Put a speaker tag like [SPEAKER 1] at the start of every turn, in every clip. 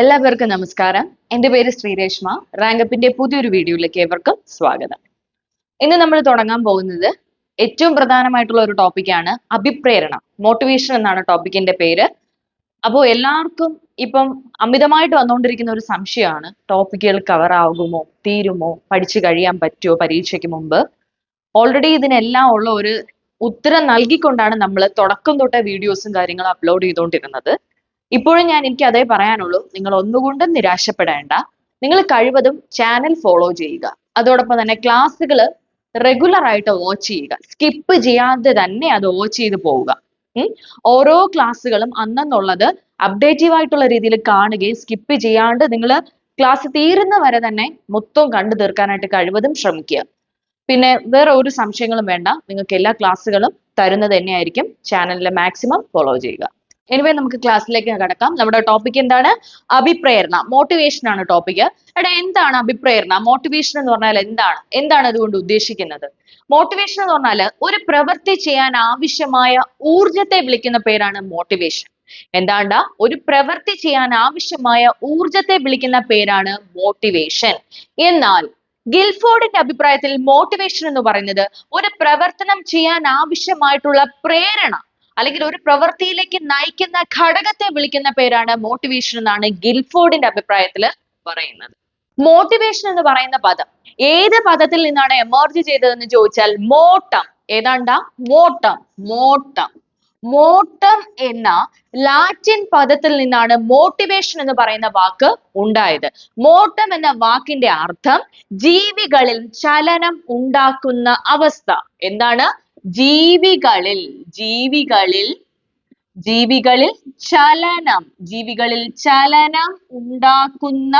[SPEAKER 1] എല്ലാവർക്കും നമസ്കാരം. എന്റെ പേര് ശ്രീരേഷ്മ. റാങ്കപ്പിന്റെ പുതിയൊരു വീഡിയോയിലേക്ക് ഏവർക്കും സ്വാഗതം. ഇന്ന് നമ്മൾ തുടങ്ങാൻ പോകുന്നത് ഏറ്റവും പ്രധാനമായിട്ടുള്ള ഒരു ടോപ്പിക്കാണ് അഭിപ്രേരണ. മോട്ടിവേഷൻ എന്നാണ് ടോപ്പിക്കിന്റെ പേര്. അപ്പോൾ എല്ലാവർക്കും ഇപ്പം അമിതമായിട്ട് വന്നുകൊണ്ടിരിക്കുന്ന ഒരു സംശയമാണ്. ടോപ്പിക്കുകൾ കവർ ആകുമോ തീരുമോ പഠിച്ചു കഴിയാൻ പറ്റുമോ പരീക്ഷയ്ക്ക് മുമ്പ്? ഓൾറെഡി ഇതിനെല്ലാം ഉള്ള ഒരു ഉത്തരം നൽകിക്കൊണ്ടാണ് നമ്മൾ തുടക്കം തൊട്ടേ വീഡിയോസും കാര്യങ്ങളും അപ്ലോഡ് ചെയ്തുകൊണ്ടിരുന്നത്. ഇപ്പോഴും ഞാൻ എനിക്ക് അതേ പറയാനുള്ളൂ. നിങ്ങൾ ഒന്നുകൊണ്ടും നിരാശപ്പെടേണ്ട. നിങ്ങൾ കഴിവതും ചാനൽ ഫോളോ ചെയ്യുക. അതോടൊപ്പം തന്നെ ക്ലാസ്സുകൾ റെഗുലർ ആയിട്ട് വാച്ച് ചെയ്യുക. സ്കിപ്പ് ചെയ്യാതെ തന്നെ അത് വാച്ച് ചെയ്ത് പോവുക. ഓരോ ക്ലാസ്സുകളും അന്നെന്നുള്ളത് അപ്ഡേറ്റീവ് ആയിട്ടുള്ള രീതിയിൽ കാണുകയും സ്കിപ്പ് ചെയ്യാണ്ട് നിങ്ങൾ ക്ലാസ് തീരുന്ന വരെ തന്നെ മൊത്തം കണ്ടു തീർക്കാനായിട്ട് കഴിവതും ശ്രമിക്കുക. പിന്നെ വേറെ ഒരു സംശയങ്ങളും വേണ്ട. നിങ്ങൾക്ക് എല്ലാ ക്ലാസ്സുകളും തരുന്നത് തന്നെയായിരിക്കും. ചാനലിൽ മാക്സിമം ഫോളോ ചെയ്യുക. എനിവേ നമുക്ക് ക്ലാസ്സിലേക്ക് കടക്കാം. നമ്മുടെ ടോപ്പിക് എന്താണ്? അഭിപ്രേരണ. മോട്ടിവേഷൻ ആണ് ടോപ്പിക് എടാ എന്താണ് അഭിപ്രേരണ? മോട്ടിവേഷൻ എന്ന് പറഞ്ഞാൽ എന്താണ്? എന്താണ് അതുകൊണ്ട് ഉദ്ദേശിക്കുന്നത്? മോട്ടിവേഷൻ എന്ന് പറഞ്ഞാൽ ഒരു പ്രവൃത്തി ചെയ്യാൻ ആവശ്യമായ ഊർജത്തെ വിളിക്കുന്ന പേരാണ് മോട്ടിവേഷൻ എന്താണ്ട? ഒരു പ്രവൃത്തി ചെയ്യാൻ ആവശ്യമായ ഊർജത്തെ വിളിക്കുന്ന പേരാണ് മോട്ടിവേഷൻ എന്നാൽ ഗിൽഫോർഡിന്റെ അഭിപ്രായത്തിൽ മോട്ടിവേഷൻ എന്ന് പറയുന്നത് ഒരു പ്രവർത്തനം ചെയ്യാൻ ആവശ്യമായിട്ടുള്ള പ്രേരണ. അല്ലെങ്കിൽ ഒരു പ്രവൃത്തിയിലേക്ക് നയിക്കുന്ന ഘടകത്തെ വിളിക്കുന്ന പേരാണ് മോട്ടിവേഷൻ എന്നാണ് ഗിൽഫോർഡിന്റെ അഭിപ്രായത്തിൽ പറയുന്നത്. മോട്ടിവേഷൻ എന്ന് പറയുന്ന പദം ഏത് പദത്തിൽ നിന്നാണ് എമർജ് ചെയ്തതെന്ന് ചോദിച്ചാൽ മോട്ടം. ഏതാണ്ട? മോട്ടം. മോട്ടം. മോട്ടം എന്ന ലാറ്റിൻ പദത്തിൽ നിന്നാണ് മോട്ടിവേഷൻ എന്ന് പറയുന്ന വാക്ക് ഉണ്ടായത്. മോട്ടം എന്ന വാക്കിന്റെ അർത്ഥം ജീവികളിൽ ചലനം ഉണ്ടാക്കുന്ന അവസ്ഥ. എന്താണ്? ജീവികളിൽ ജീവികളിൽ ജീവികളിൽ ചലനം ജീവികളിൽ ചലനം ഉണ്ടാക്കുന്ന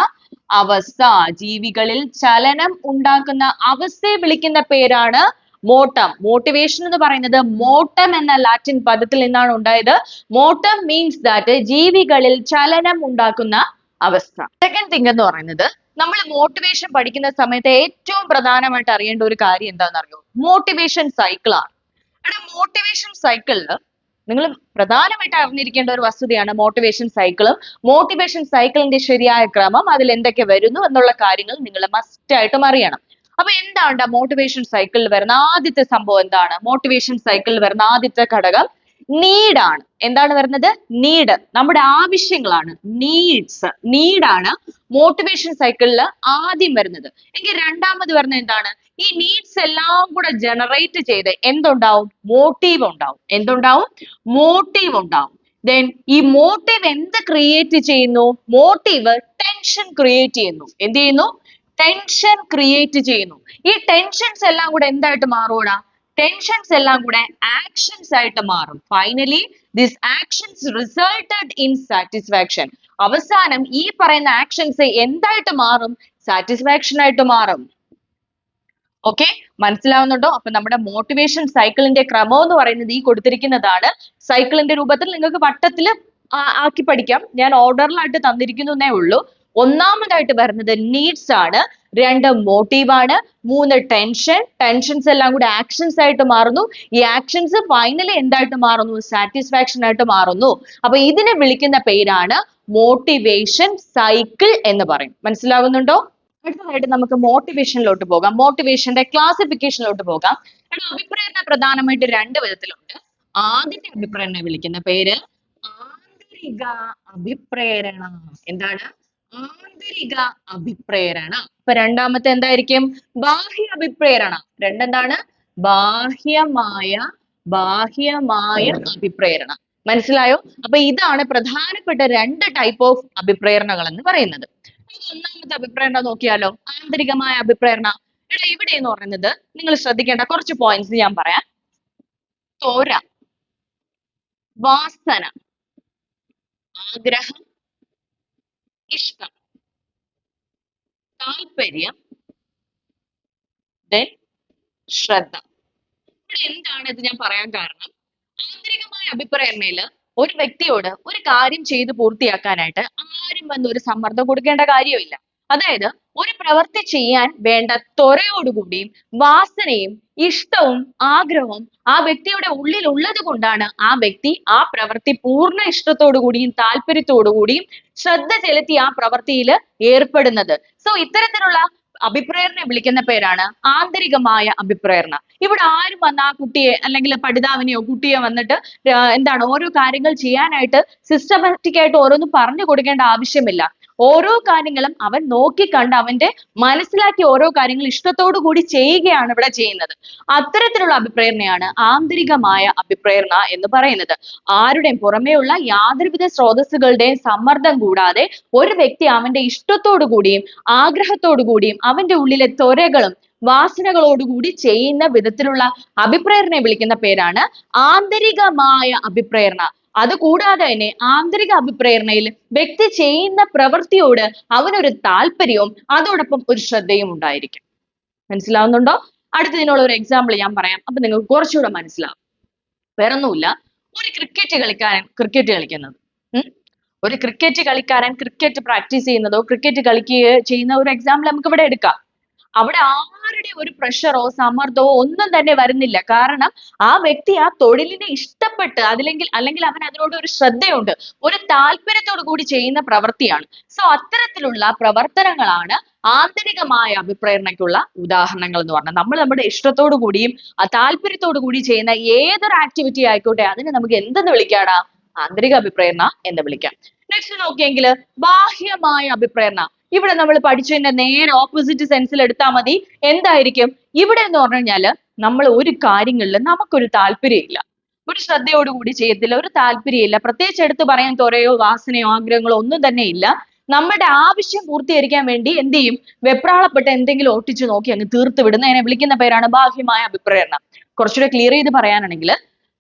[SPEAKER 1] അവസ്ഥ ജീവികളിൽ ചലനം ഉണ്ടാക്കുന്ന അവസ്ഥയെ വിളിക്കുന്ന പേരാണ് മോട്ടം. മോട്ടിവേഷൻ എന്ന് പറയുന്നത് മോട്ടം എന്ന ലാറ്റിൻ പദത്തിൽ നിന്നാണ് ഉണ്ടായത്. മോട്ടം മീൻസ് ദാറ്റ് ജീവികളിൽ ചലനം ഉണ്ടാക്കുന്ന അവസ്ഥ. സെക്കൻഡ് തിങ് എന്ന് പറയുന്നത് നമ്മൾ മോട്ടിവേഷൻ പഠിക്കുന്ന സമയത്ത് ഏറ്റവും പ്രധാനമായിട്ട് അറിയേണ്ട ഒരു കാര്യം എന്താണെന്ന് അറിയോ മോട്ടിവേഷൻ സൈക്കിൾ എടാ മോട്ടിവേഷൻ സൈക്കിളിൽ നിങ്ങൾ പ്രധാനമായിട്ട് അറിഞ്ഞിരിക്കേണ്ട ഒരു വസ്തുതയാണ് മോട്ടിവേഷൻ സൈക്കിളും മോട്ടിവേഷൻ സൈക്കിളിന്റെ ശരിയായ ക്രമം അതിൽ എന്തൊക്കെ വരുന്നു എന്നുള്ള കാര്യങ്ങൾ നിങ്ങൾ മസ്റ്റ് ആയിട്ടും അറിയണം. അപ്പൊ എന്താണ് മോട്ടിവേഷൻ സൈക്കിളിൽ വരുന്ന ആദ്യത്തെ സംഭവം എന്താണ്? മോട്ടിവേഷൻ സൈക്കിളിൽ വരുന്ന ആദ്യത്തെ ഘടകം നീഡാണ് എന്താണ് വരുന്നത്? നീഡ് നമ്മുടെ ആവശ്യങ്ങളാണ്. നീഡ്സ് നീഡാണ് മോട്ടിവേഷൻ സൈക്കിളിൽ ആദ്യം വരുന്നത്. എങ്കിൽ രണ്ടാമത് വരുന്നത് എന്താണ്? ഈ needs എല്ലാം കൂടെ generate ചെയ്ത് എന്തുണ്ടാവും motive ഉണ്ടാവും എന്തുണ്ടാവും motive ഉണ്ടാവും then ഈ motive എന്ത് create ചെയ്യുന്നു motive tension create ചെയ്യുന്നു എന്ത് ചെയ്യുന്നു tension create ചെയ്യുന്നു ഈ tensions എല്ലാം കൂടെ എന്തായിട്ട് മാറൂടാ tensions എല്ലാം കൂടെ actions ആയിട്ട് മാറും finally this actions resulted in satisfaction അവസാനം ഈ പറയുന്ന actions എന്തായിട്ട് മാറും satisfaction ആയിട്ട് മാറും ഓക്കെ മനസ്സിലാവുന്നുണ്ടോ? അപ്പൊ നമ്മുടെ മോട്ടിവേഷൻ സൈക്കിളിന്റെ ക്രമം എന്ന് പറയുന്നത് ഈ കൊടുത്തിരിക്കുന്നതാണ്. സൈക്കിളിന്റെ രൂപത്തിൽ നിങ്ങൾക്ക് വട്ടത്തിൽ ആക്കി പഠിക്കാം. ഞാൻ ഓർഡറിലായിട്ട് തന്നിരിക്കുന്നേ ഉള്ളൂ. ഒന്നാമതായിട്ട് വരുന്നത് നീഡ്സ് ആണ്. രണ്ട് മോട്ടീവാണ് മൂന്ന് ടെൻഷൻ ടെൻഷൻസ് എല്ലാം കൂടി ആക്ഷൻസ് ആയിട്ട് മാറുന്നു. ഈ ആക്ഷൻസ് ഫൈനലി എന്തായിട്ട് മാറുന്നു? സാറ്റിസ്ഫാക്ഷൻ ആയിട്ട് മാറുന്നു. അപ്പൊ ഇതിനെ വിളിക്കുന്ന പേരാണ് മോട്ടിവേഷൻ സൈക്കിൾ എന്ന് പറയും. മനസ്സിലാകുന്നുണ്ടോ അടുത്തതായിട്ട് നമുക്ക് മോട്ടിവേഷനിലോട്ട് പോകാം. മോട്ടിവേഷന്റെ ക്ലാസിഫിക്കേഷനിലോട്ട് പോകാം. എടാ അഭിപ്രേരണ പ്രധാനമായിട്ട് രണ്ട് വിധത്തിലുണ്ട്. ആദ്യത്തെ അഭിപ്രേരണ വിളിക്കുന്ന പേര് ആന്തരിക അഭിപ്രേരണ. എന്താണ്? ആന്തരിക അഭിപ്രേരണ. ഇപ്പൊ രണ്ടാമത്തെ എന്തായിരിക്കും? ബാഹ്യ അഭിപ്രേരണ. രണ്ടെന്താണ്? ബാഹ്യമായ ബാഹ്യമായ അഭിപ്രേരണ. മനസ്സിലായോ? അപ്പൊ ഇതാണ് പ്രധാനപ്പെട്ട രണ്ട് ടൈപ്പ് ഓഫ് അഭിപ്രേരണകൾ എന്ന് പറയുന്നത്. ഒന്നാമത്തെ അഭിപ്രേരണ നോക്കിയാലോ? ആന്തരികമായ അഭിപ്രേരണ എടാ ഇവിടെ എന്ന് പറയുന്നത് നിങ്ങൾ ശ്രദ്ധിക്കേണ്ട കുറച്ച് പോയിന്റ്സ് ഞാൻ പറയാം. തോര വാസന ആഗ്രഹം ഇഷ്ടം താല്പര്യം then ശ്രദ്ധ. ഇവിടെ എന്താണ് ഇത് ഞാൻ പറയാൻ കാരണം? ആന്തരികമായ അഭിപ്രേരണയിൽ ഒരു വ്യക്തിയോട് ഒരു കാര്യം ചെയ്ത് പൂർത്തിയാക്കാനായിട്ട് ആരും വന്ന് ഒരു സമ്മർദ്ദം കൊടുക്കേണ്ട കാര്യമില്ല. അതായത് ഒരു പ്രവൃത്തി ചെയ്യാൻ വേണ്ട ത്വരയോടുകൂടിയും വാസനയും ഇഷ്ടവും ആഗ്രഹവും ആ വ്യക്തിയുടെ ഉള്ളിൽ ഉള്ളത് കൊണ്ടാണ് ആ വ്യക്തി ആ പ്രവൃത്തി പൂർണ ഇഷ്ടത്തോടുകൂടിയും കൂടിയും താല്പര്യത്തോടു കൂടിയും ശ്രദ്ധ ചെലുത്തി ആ പ്രവൃത്തിയിൽ ഏർപ്പെടുന്നത്. സോ ഇത്തരത്തിലുള്ള അഭിപ്രേരണയെ വിളിക്കുന്ന പേരാണ് ആന്തരികമായ അഭിപ്രേരണ ഇവിടെ ആരും വന്ന് ആ കുട്ടിയെ അല്ലെങ്കിൽ പഠിതാവിനെയോ കുട്ടിയെ വന്നിട്ട് എന്താണ് ഓരോ കാര്യങ്ങൾ ചെയ്യാനായിട്ട് സിസ്റ്റമാറ്റിക് ആയിട്ട് ഓരോന്ന് പറഞ്ഞു കൊടുക്കേണ്ട ആവശ്യമില്ല. ഓരോ കാര്യങ്ങളും അവൻ നോക്കിക്കണ്ട് അവന്റെ മനസ്സിലാക്കി ഓരോ കാര്യങ്ങൾ ഇഷ്ടത്തോടു കൂടി ചെയ്യുകയാണ് ഇവിടെ ചെയ്യുന്നത്. അത്തരത്തിലുള്ള അഭിപ്രേരണയാണ് ആന്തരികമായ അഭിപ്രേരണ എന്ന് പറയുന്നത്. ആരുടെയും പുറമേയുള്ള യാതൊരുവിധ സ്രോതസ്സുകളുടെയും സമ്മർദ്ദം കൂടാതെ ഒരു വ്യക്തി അവന്റെ ഇഷ്ടത്തോടു കൂടിയും ആഗ്രഹത്തോടു കൂടിയും അവന്റെ ഉള്ളിലെ ത്വരകളും വാസനകളോടുകൂടി ചെയ്യുന്ന വിധത്തിലുള്ള അഭിപ്രേരണയെ വിളിക്കുന്ന പേരാണ് ആന്തരികമായ അഭിപ്രേരണ അതുകൂടാതെ തന്നെ ആന്തരിക അഭിപ്രേരണയിൽ വ്യക്തി ചെയ്യുന്ന പ്രവൃത്തിയോട് അവനൊരു താല്പര്യവും അതോടൊപ്പം ഒരു ശ്രദ്ധയും ഉണ്ടായിരിക്കും. മനസ്സിലാവുന്നുണ്ടോ? അടുത്തതിനുള്ള ഒരു എക്സാമ്പിൾ ഞാൻ പറയാം. അപ്പൊ നിങ്ങൾക്ക് കുറച്ചുകൂടെ മനസ്സിലാവും. വേറൊന്നുമില്ല. ഒരു ക്രിക്കറ്റ് കളിക്കാരൻ ക്രിക്കറ്റ് കളിക്കുന്നത്? ഒരു ക്രിക്കറ്റ് കളിക്കാരൻ ക്രിക്കറ്റ് പ്രാക്ടീസ് ചെയ്യുന്നതോ ക്രിക്കറ്റ് കളിക്കുകയോ ചെയ്യുന്ന ഒരു എക്സാമ്പിൾ നമുക്ക് ഇവിടെ എടുക്കാം. അവിടെ ആരുടെ ഒരു പ്രഷറോ സമ്മർദ്ദമോ ഒന്നും തന്നെ വരുന്നില്ല. കാരണം ആ വ്യക്തി ആ തൊഴിലിനെ ഇഷ്ടപ്പെട്ട് അതിലെങ്കിൽ അല്ലെങ്കിൽ അവൻ അതിനോട് ഒരു ശ്രദ്ധയുണ്ട് ഒരു താല്പര്യത്തോടു കൂടി ചെയ്യുന്ന പ്രവൃത്തിയാണ്. സോ അത്തരത്തിലുള്ള പ്രവർത്തനങ്ങളാണ് ആന്തരികമായ അഭിപ്രേരണയ്ക്കുള്ള ഉദാഹരണങ്ങൾ എന്ന് പറഞ്ഞാൽ നമ്മൾ നമ്മുടെ ഇഷ്ടത്തോടു കൂടിയും താല്പര്യത്തോടു കൂടി ചെയ്യുന്ന ഏതൊരു ആക്ടിവിറ്റി ആയിക്കോട്ടെ അതിനെ നമുക്ക് എന്തെന്ന് വിളിക്കാടാ? ആന്തരിക അഭിപ്രേരണ എന്ന് വിളിക്കാം. നെക്സ്റ്റ് നോക്കിയെങ്കിൽ ബാഹ്യമായ അഭിപ്രേരണ ഇവിടെ നമ്മൾ പഠിച്ചതിന്റെ നേരെ ഓപ്പോസിറ്റ് സെൻസിൽ എടുത്താൽ മതി. എന്തായിരിക്കും? ഇവിടെ എന്ന് പറഞ്ഞു കഴിഞ്ഞാൽ നമ്മൾ ഒരു കാര്യങ്ങളിൽ നമുക്കൊരു താല്പര്യമില്ല. ഒരു ശ്രദ്ധയോടുകൂടി ചെയ്യത്തില്ല ഒരു താല്പര്യമില്ല. പ്രത്യേകിച്ച് എടുത്ത് പറയാൻ ത്വരയോ വാസനയോ ആഗ്രഹങ്ങളോ ഒന്നും തന്നെ ഇല്ല. നമ്മുടെ ആവശ്യം പൂർത്തീകരിക്കാൻ വേണ്ടി എന്ത് ചെയ്യും? വെപ്രാളപ്പെട്ട് എന്തെങ്കിലും ഒട്ടിച്ചു നോക്കി അങ്ങ് തീർത്ത് വിടുന്നതിനെ വിളിക്കുന്ന പേരാണ് ബാഹ്യമായ അഭിപ്രേരണ കുറച്ചുകൂടെ ക്ലിയർ ചെയ്ത് പറയാനാണെങ്കിൽ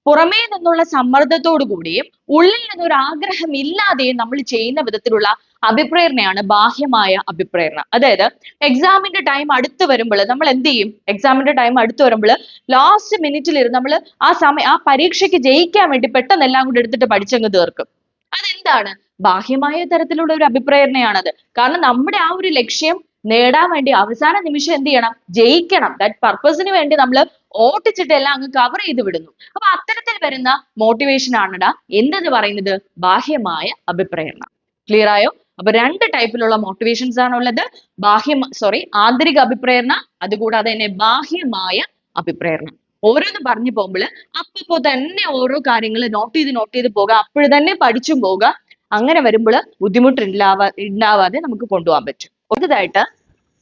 [SPEAKER 1] പുറമേ നിന്നുള്ള സമ്മർദ്ദത്തോടു കൂടിയും ഉള്ളിൽ നിന്നൊരു ആഗ്രഹം ഇല്ലാതെയും നമ്മൾ ചെയ്യുന്ന വിധത്തിലുള്ള അഭിപ്രേരണയാണ് ബാഹ്യമായ അഭിപ്രേരണ. അതായത് എക്സാമിന്റെ ടൈം അടുത്ത് വരുമ്പോൾ നമ്മൾ എന്ത് ചെയ്യും? എക്സാമിന്റെ ടൈം അടുത്ത് വരുമ്പോൾ ലാസ്റ്റ് മിനിറ്റിൽ ഇരുന്ന് നമ്മൾ ആ സമയം ആ പരീക്ഷയ്ക്ക് ജയിക്കാൻ വേണ്ടി പെട്ടെന്ന് എല്ലാം കൂടി എടുത്തിട്ട് പഠിച്ചങ്ങ് തീർക്കും. അതെന്താണ്? ബാഹ്യമായ തരത്തിലുള്ള ഒരു അഭിപ്രേരണയാണത്. കാരണം നമ്മുടെ ആ ഒരു ലക്ഷ്യം നേടാൻ വേണ്ടി അവസാന നിമിഷം എന്ത് ചെയ്യണം? ജയിക്കണം. ദാറ്റ് പർപ്പസിന് വേണ്ടി നമ്മൾ ഓട്ടിച്ചിട്ട് എല്ലാം അങ്ങ് കവർ ചെയ്ത് വിടുന്നു. അപ്പൊ അത്തരത്തിൽ വരുന്ന മോട്ടിവേഷൻ ആണടാ. എന്തെന്ന് പറയുന്നത്? ബാഹ്യമായ അഭിപ്രേരണ. ക്ലിയർ ആയോ? അപ്പൊ രണ്ട് ടൈപ്പിലുള്ള മോട്ടിവേഷൻസ് ആണ് ഉള്ളത് ബാഹ്യ സോറി ആന്തരിക അഭിപ്രേരണ അതുകൂടാതെ തന്നെ ബാഹ്യമായ അഭിപ്രേരണ. ഓരോന്ന് പറഞ്ഞു പോകുമ്പോൾ അപ്പപ്പോ തന്നെ ഓരോ കാര്യങ്ങൾ നോട്ട് ചെയ്ത് നോട്ട് ചെയ്ത് പോകുക അപ്പോൾ തന്നെ പഠിച്ചും പോവുക അങ്ങനെ വരുമ്പോൾ ബുദ്ധിമുട്ടുണ്ടാവാ ഉണ്ടാവാതെ നമുക്ക് കൊണ്ടുപോകാൻ പറ്റും. ഒന്നതായിട്ട്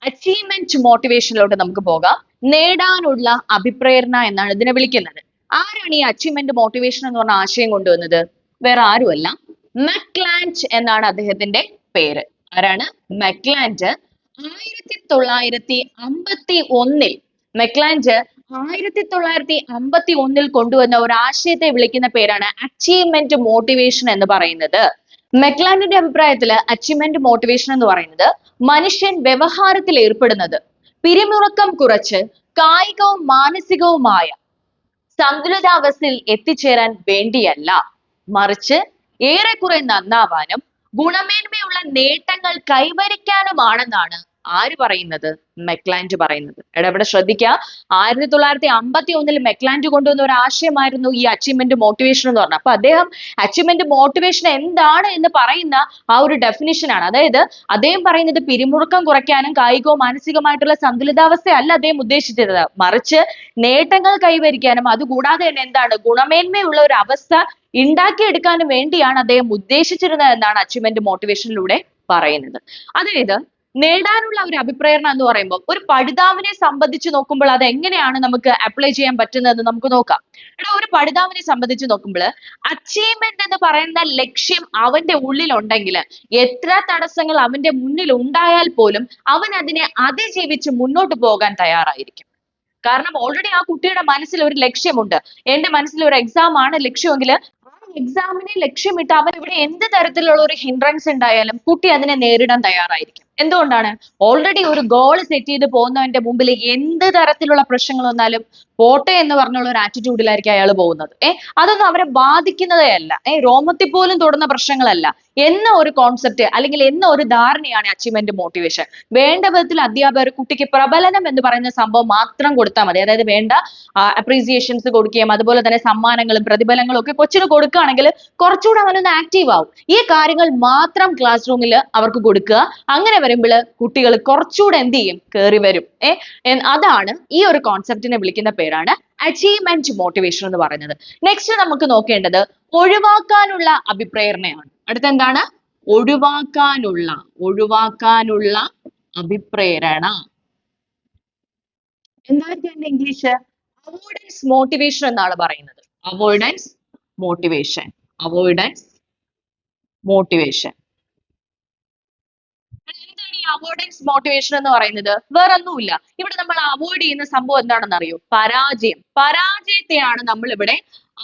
[SPEAKER 1] അച്ചീവ്മെന്റ് മോട്ടിവേഷനിലോട്ട് നമുക്ക് പോകാം. നേടാനുള്ള അഭിപ്രേരണ എന്നാണ് ഇതിനെ വിളിക്കുന്നത്. ആരാണ് ഈ അച്ചീവ്മെന്റ് മോട്ടിവേഷൻ എന്ന് പറഞ്ഞ ആശയം കൊണ്ടുവന്നത്? വേറെ ആരുമല്ല. മക്ലാൻഡ് എന്നാണ് അദ്ദേഹത്തിന്റെ പേര്. ആരാണ്? മെക്ലാൻഡ് ആയിരത്തി തൊള്ളായിരത്തി അമ്പത്തി ഒന്നിൽ മെക്ലാൻഡ് ആയിരത്തി തൊള്ളായിരത്തി അമ്പത്തി ഒന്നിൽ കൊണ്ടുവന്ന ഒരു ആശയത്തെ വിളിക്കുന്ന പേരാണ് അച്ചീവ്മെന്റ് മോട്ടിവേഷൻ എന്ന് പറയുന്നത്. മെക്ലാൻഡിന്റെ അഭിപ്രായത്തിൽ അച്ചീവ്മെന്റ് മോട്ടിവേഷൻ എന്ന് പറയുന്നത് മനുഷ്യൻ വ്യവഹാരത്തിൽ ഏർപ്പെടുന്നത് പിരിമുറുക്കം കുറച്ച് കായികവും മാനസികവുമായ സന്തുലിതാവസ്ഥയിൽ എത്തിച്ചേരാൻ വേണ്ടിയല്ല. മറിച്ച് ഏറെക്കുറെ നന്നാവാനും ഗുണമേന്മയുള്ള നേട്ടങ്ങൾ കൈവരിക്കാനുമാണെന്നാണ് ആര് പറയുന്നത്? മെക്ലാൻഡ് പറയുന്നത്. എടാ ഇവിടെ ശ്രദ്ധിക്കുക ആയിരത്തി തൊള്ളായിരത്തി അമ്പത്തി ഒന്നിൽ മെക്ലാൻഡ് കൊണ്ടുവന്ന ഒരു ആശയമായിരുന്നു ഈ അച്ചീവ്മെന്റ് മോട്ടിവേഷൻ എന്ന് പറഞ്ഞത്. അപ്പൊ അദ്ദേഹം അച്ചീവ്മെന്റ് മോട്ടിവേഷൻ എന്താണ് എന്ന് പറയുന്ന ആ ഒരു ഡെഫിനിഷൻ ആണ്. അതായത് അദ്ദേഹം പറയുന്നത് പിരിമുറുക്കം കുറയ്ക്കാനും കായികവും മാനസികമായിട്ടുള്ള സന്തുലിതാവസ്ഥയല്ല അദ്ദേഹം ഉദ്ദേശിച്ചത്. മറിച്ച് നേട്ടങ്ങൾ കൈവരിക്കാനും അതുകൂടാതെ തന്നെ എന്താണ് ഗുണമേന്മയുള്ള ഒരു അവസ്ഥ ഉണ്ടാക്കിയെടുക്കാനും വേണ്ടിയാണ് അദ്ദേഹം ഉദ്ദേശിച്ചിരുന്നത് എന്നാണ് അച്ചീവ്മെന്റ് മോട്ടിവേഷനിലൂടെ പറയുന്നത്. അതായത് നേടാനുള്ള ഒരു അഭിപ്രേരണ എന്ന് പറയുമ്പോൾ ഒരു പഠിതാവിനെ സംബന്ധിച്ച് നോക്കുമ്പോൾ അത് എങ്ങനെയാണ് നമുക്ക് അപ്ലൈ ചെയ്യാൻ പറ്റുന്നത് നമുക്ക് നോക്കാം. എടാ ഒരു പഠിതാവിനെ സംബന്ധിച്ച് നോക്കുമ്പോൾ അച്ചീവ്മെന്റ് എന്ന് പറയുന്ന ലക്ഷ്യം അവന്റെ ഉള്ളിൽ ഉണ്ടെങ്കിൽ എത്ര തടസ്സങ്ങൾ അവന്റെ മുന്നിൽ ഉണ്ടായാൽ പോലും അവൻ അതിനെ അതിജീവിച്ച് മുന്നോട്ട് പോകാൻ തയ്യാറായിരിക്കും. കാരണം ഓൾറെഡി ആ കുട്ടിയുടെ മനസ്സിൽ ഒരു ലക്ഷ്യമുണ്ട്. എന്റെ മനസ്സിൽ ഒരു എക്സാം ആണ് ലക്ഷ്യമെങ്കിൽ ആ എക്സാമിനെ ലക്ഷ്യമിട്ട് അവൻ ഇവിടെ എന്ത് തരത്തിലുള്ള ഒരു ഹിൻഡ്രൻസ് ഉണ്ടായാലും കുട്ടി അതിനെ നേരിടാൻ തയ്യാറായിരിക്കും. എന്തുകൊണ്ടാണ്? ഓൾറെഡി ഒരു ഗോൾ സെറ്റ് ചെയ്ത് പോകുന്നവന്റെ മുമ്പിൽ എന്ത് തരത്തിലുള്ള പ്രശ്നങ്ങൾ വന്നാലും പോട്ടെ എന്ന് പറഞ്ഞുള്ള ഒരു ആറ്റിറ്റ്യൂഡിലായിരിക്കും അയാൾ പോകുന്നത്. ഏ? അതൊന്നും അവരെ ബാധിക്കുന്നതേ അല്ല. ഏ? രോമത്തിൽ പോലും തൊടുന്ന പ്രശ്നങ്ങളല്ല. എന്ന ഒരു കോൺസെപ്റ്റ് അല്ലെങ്കിൽ എന്ന ഒരു ധാരണയാണ് അച്ചീവ്മെന്റ് മോട്ടിവേഷൻ വേണ്ട വിധത്തിൽ അധ്യാപകർ കുട്ടിക്ക് പ്രബലനം എന്ന് പറയുന്ന സംഭവം മാത്രം കൊടുത്താൽ മതി. അതായത് വേണ്ട അപ്രീസിയേഷൻസ് കൊടുക്കുകയും അതുപോലെ തന്നെ സമ്മാനങ്ങളും പ്രതിഫലങ്ങളും ഒക്കെ കൊച്ചിന് കൊടുക്കുകയാണെങ്കിൽ കുറച്ചുകൂടെ അവനൊന്ന് ആക്റ്റീവ് ആവും. ഈ കാര്യങ്ങൾ മാത്രം ക്ലാസ് റൂമിൽ അവർക്ക് കൊടുക്കുക. അങ്ങനെ വരുമ്പോൾ കുട്ടികൾ കുറച്ചുകൂടെ എന്ത് ചെയ്യും? കേറി വരും. ഏ? അതാണ് ഈ ഒരു കോൺസെപ്റ്റിനെ വിളിക്കുന്ന പേരാണ് അച്ചീവ്മെന്റ് മോട്ടിവേഷൻ എന്ന് പറയുന്നത്. നെക്സ്റ്റ് നമുക്ക് നോക്കേണ്ടത് ഒഴിവാക്കാനുള്ള അഭിപ്രേരണയാണ്. അടുത്ത എന്താണ് ഒഴിവാക്കാനുള്ള ഒഴിവാക്കാനുള്ള അഭിപ്രേരണ. എന്തായിരിക്കും എന്റെ ഇംഗ്ലീഷ് അവോയ്ഡൻസ് മോട്ടിവേഷൻ എന്നാണ് പറയുന്നത്. അവോയ്ഡൻസ് മോട്ടിവേഷൻ അവോയ്ഡൻസ് മോട്ടിവേഷൻ ഈ അവോയ്ഡൻസ് മോട്ടിവേഷൻ എന്ന് പറയുന്നത് വേറെ ഒന്നുമില്ല ഇവിടെ നമ്മൾ അവോയ്ഡ് ചെയ്യുന്ന സംഭവം എന്താണെന്ന് അറിയോ? പരാജയം. പരാജയത്തെയാണ് നമ്മൾ ഇവിടെ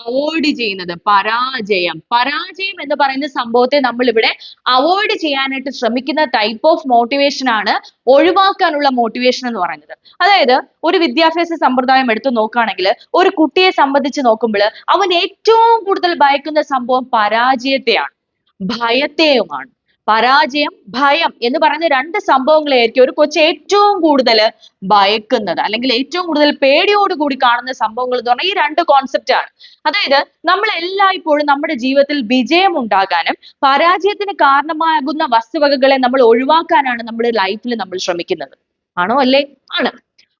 [SPEAKER 1] അവോയ്ഡ് ചെയ്യുന്നത്. പരാജയം. പരാജയം എന്ന് പറയുന്ന സംഭവത്തെ നമ്മൾ ഇവിടെ അവോയ്ഡ് ചെയ്യാനായിട്ട് ശ്രമിക്കുന്ന ടൈപ്പ് ഓഫ് മോട്ടിവേഷൻ ആണ് ഒഴിവാക്കാനുള്ള മോട്ടിവേഷൻ എന്ന് പറയുന്നത്. അതായത് ഒരു വിദ്യാഭ്യാസ സമ്പ്രദായം എടുത്തു നോക്കുകയാണെങ്കിൽ ഒരു കുട്ടിയെ സംബന്ധിച്ച് നോക്കുമ്പോൾ അവൻ ഏറ്റവും കൂടുതൽ ഭയക്കുന്ന സംഭവം പരാജയത്തെയാണ്. ഭയത്തെയുമാണ്. പരാജയം ഭയം എന്ന് പറയുന്ന രണ്ട് സംഭവങ്ങളെയായിരിക്കും ഒരു കൊച്ച് ഏറ്റവും കൂടുതൽ ഭയക്കുന്നത്. അല്ലെങ്കിൽ ഏറ്റവും കൂടുതൽ പേടിയോടുകൂടി കാണുന്ന സംഭവങ്ങൾ എന്ന് പറഞ്ഞാൽ ഈ രണ്ട് കോൺസെപ്റ്റ് ആണ്. അതായത് നമ്മൾ എല്ലായ്പ്പോഴും നമ്മുടെ ജീവിതത്തിൽ വിജയം ഉണ്ടാകാനും പരാജയത്തിന് കാരണമാകുന്ന വസ്തുവകകളെ നമ്മൾ ഒഴിവാക്കാനാണ് നമ്മുടെ ലൈഫിൽ നമ്മൾ ശ്രമിക്കുന്നത്. ആണോ? അല്ലേ? ആണ്.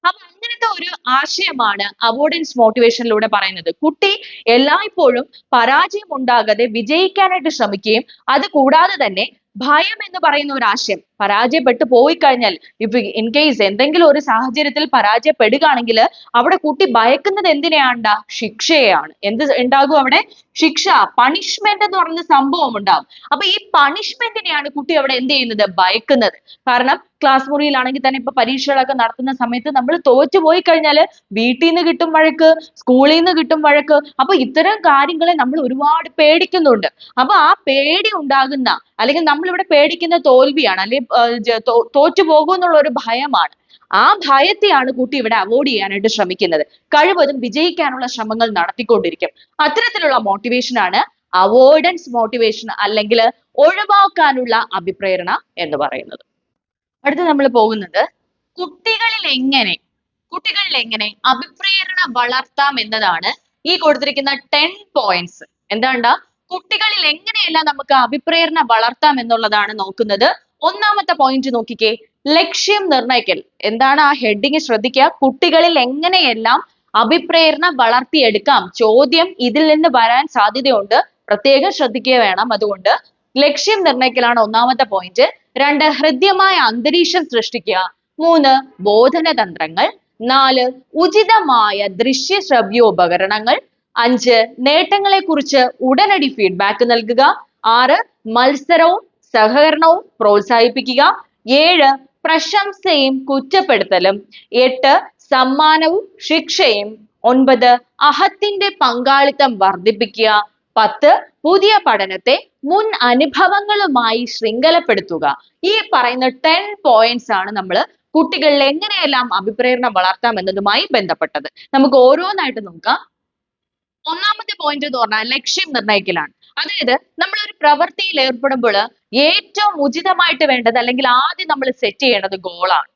[SPEAKER 1] അപ്പൊ അങ്ങനത്തെ ഒരു ആശയമാണ് അവോയ്ഡൻസ് മോട്ടിവേഷനിലൂടെ പറയുന്നത്. കുട്ടി എല്ലായ്പ്പോഴും പരാജയം ഉണ്ടാകാതെ വിജയിക്കാനായിട്ട് ശ്രമിക്കുകയും അത് കൂടാതെ തന്നെ ഭയം എന്ന് പറയുന്ന ഒരു ആശയം. പരാജയപ്പെട്ടു പോയി കഴിഞ്ഞാൽ ഇഫ് ഇൻ കേസ് എന്തെങ്കിലും ഒരു സാഹചര്യത്തിൽ പരാജയപ്പെടുകയാണെങ്കിൽ അവിടെ കുട്ടി ഭയക്കുന്നത് എന്തിനെയാണ്ടാ? ശിക്ഷയെയാണ്. എന്ത് ഉണ്ടാകും അവിടെ? ശിക്ഷ പണിഷ്മെന്റ് എന്ന് പറഞ്ഞ സംഭവം ഉണ്ടാവും. അപ്പൊ ഈ പണിഷ്മെന്റിനെയാണ് കുട്ടി അവിടെ എന്ത് ചെയ്യുന്നത്? ഭയക്കുന്നത്. കാരണം ക്ലാസ് മുറിയിലാണെങ്കിൽ തന്നെ ഇപ്പൊ പരീക്ഷകളൊക്കെ നടത്തുന്ന സമയത്ത് നമ്മൾ തോറ്റു പോയി കഴിഞ്ഞാൽ വീട്ടിൽ നിന്ന് കിട്ടും വഴക്ക് സ്കൂളിൽ നിന്ന് കിട്ടും വഴക്ക്. അപ്പൊ ഇത്തരം കാര്യങ്ങളെ നമ്മൾ ഒരുപാട് പേടിക്കുന്നുണ്ട്. അപ്പൊ ആ പേടി ഉണ്ടാകുന്ന അല്ലെങ്കിൽ നമ്മൾ ഇവിടെ പേടിക്കുന്ന തോൽവിയാണ് അല്ലെങ്കിൽ തോറ്റു പോകുമെന്നുള്ള ഒരു ഭയമാണ്. ആ ഭയത്തെയാണ് കുട്ടി ഇവിടെ അവോയ്ഡ് ചെയ്യാനായിട്ട് ശ്രമിക്കുന്നത്. കഴിവതും വിജയിക്കാനുള്ള ശ്രമങ്ങൾ നടത്തിക്കൊണ്ടിരിക്കും. അത്തരത്തിലുള്ള മോട്ടിവേഷൻ ആണ് അവോയ്ഡൻസ് മോട്ടിവേഷൻ അല്ലെങ്കിൽ ഒഴിവാക്കാനുള്ള അഭിപ്രേരണ എന്ന് പറയുന്നത്. അടുത്ത് നമ്മൾ പോകുന്നത് കുട്ടികളിൽ എങ്ങനെ കുട്ടികളിൽ എങ്ങനെ അഭിപ്രേരണ വളർത്താം എന്നതാണ് ഈ കൊടുത്തിരിക്കുന്ന ടെൻ പോയിന്റ്സ് എന്താണ്ട? കുട്ടികളിൽ എങ്ങനെയെല്ലാം നമുക്ക് അഭിപ്രേരണ വളർത്താം എന്നുള്ളതാണ് നോക്കുന്നത്. ഒന്നാമത്തെ പോയിന്റ് നോക്കിക്കേ. ലക്ഷ്യം നിർണയിക്കൽ. എന്താണ് ആ ഹെഡിങ് ശ്രദ്ധിക്കുക? കുട്ടികളിൽ എങ്ങനെയെല്ലാം അഭിപ്രേരണ വളർത്തിയെടുക്കാം? ചോദ്യം ഇതിൽ നിന്ന് വരാൻ സാധ്യതയുണ്ട്. പ്രത്യേകം ശ്രദ്ധിക്കുക വേണം അതുകൊണ്ട്. ലക്ഷ്യം നിർണയിക്കലാണ് ഒന്നാമത്തെ പോയിന്റ് രണ്ട് ഹൃദ്യമായ അന്തരീക്ഷം സൃഷ്ടിക്കുക. മൂന്ന് ബോധന തന്ത്രങ്ങൾ നാല് ഉചിതമായ ദൃശ്യ ശ്രവ്യോപകരണങ്ങൾ അഞ്ച് നേട്ടങ്ങളെ കുറിച്ച് ഉടനടി ഫീഡ്ബാക്ക് നൽകുക. ആറ് മത്സരവും സഹകരണവും പ്രോത്സാഹിപ്പിക്കുക. ഏഴ് പ്രശംസയും കുറ്റപ്പെടുത്തലും. എട്ട് സമ്മാനവും ശിക്ഷയും. ഒൻപത് അഹത്തിന്റെ പങ്കാളിത്തം വർദ്ധിപ്പിക്കുക. പത്ത് പുതിയ പഠനത്തെ മുൻ അനുഭവങ്ങളുമായി ശൃംഖലപ്പെടുത്തുക. ഈ പറയുന്ന ടെൻ പോയിന്റ്സ് ആണ് നമ്മൾ കുട്ടികളിൽ എങ്ങനെയെല്ലാം അഭിപ്രേരണ വളർത്താം എന്നതുമായി ബന്ധപ്പെട്ടത്. നമുക്ക് ഓരോന്നായിട്ട് നോക്കാം. ഒന്നാമത്തെ പോയിന്റ് എന്ന് പറഞ്ഞാൽ ലക്ഷ്യം നിർണയിക്കലാണ്. അതായത് നമ്മൾ പ്രവൃത്തിയിൽ ഏർപ്പെടുമ്പോൾ ഏറ്റവും ഉചിതമായിട്ട് വേണ്ടത് അല്ലെങ്കിൽ ആദ്യം നമ്മൾ സെറ്റ് ചെയ്യേണ്ടത് ഗോളാണ്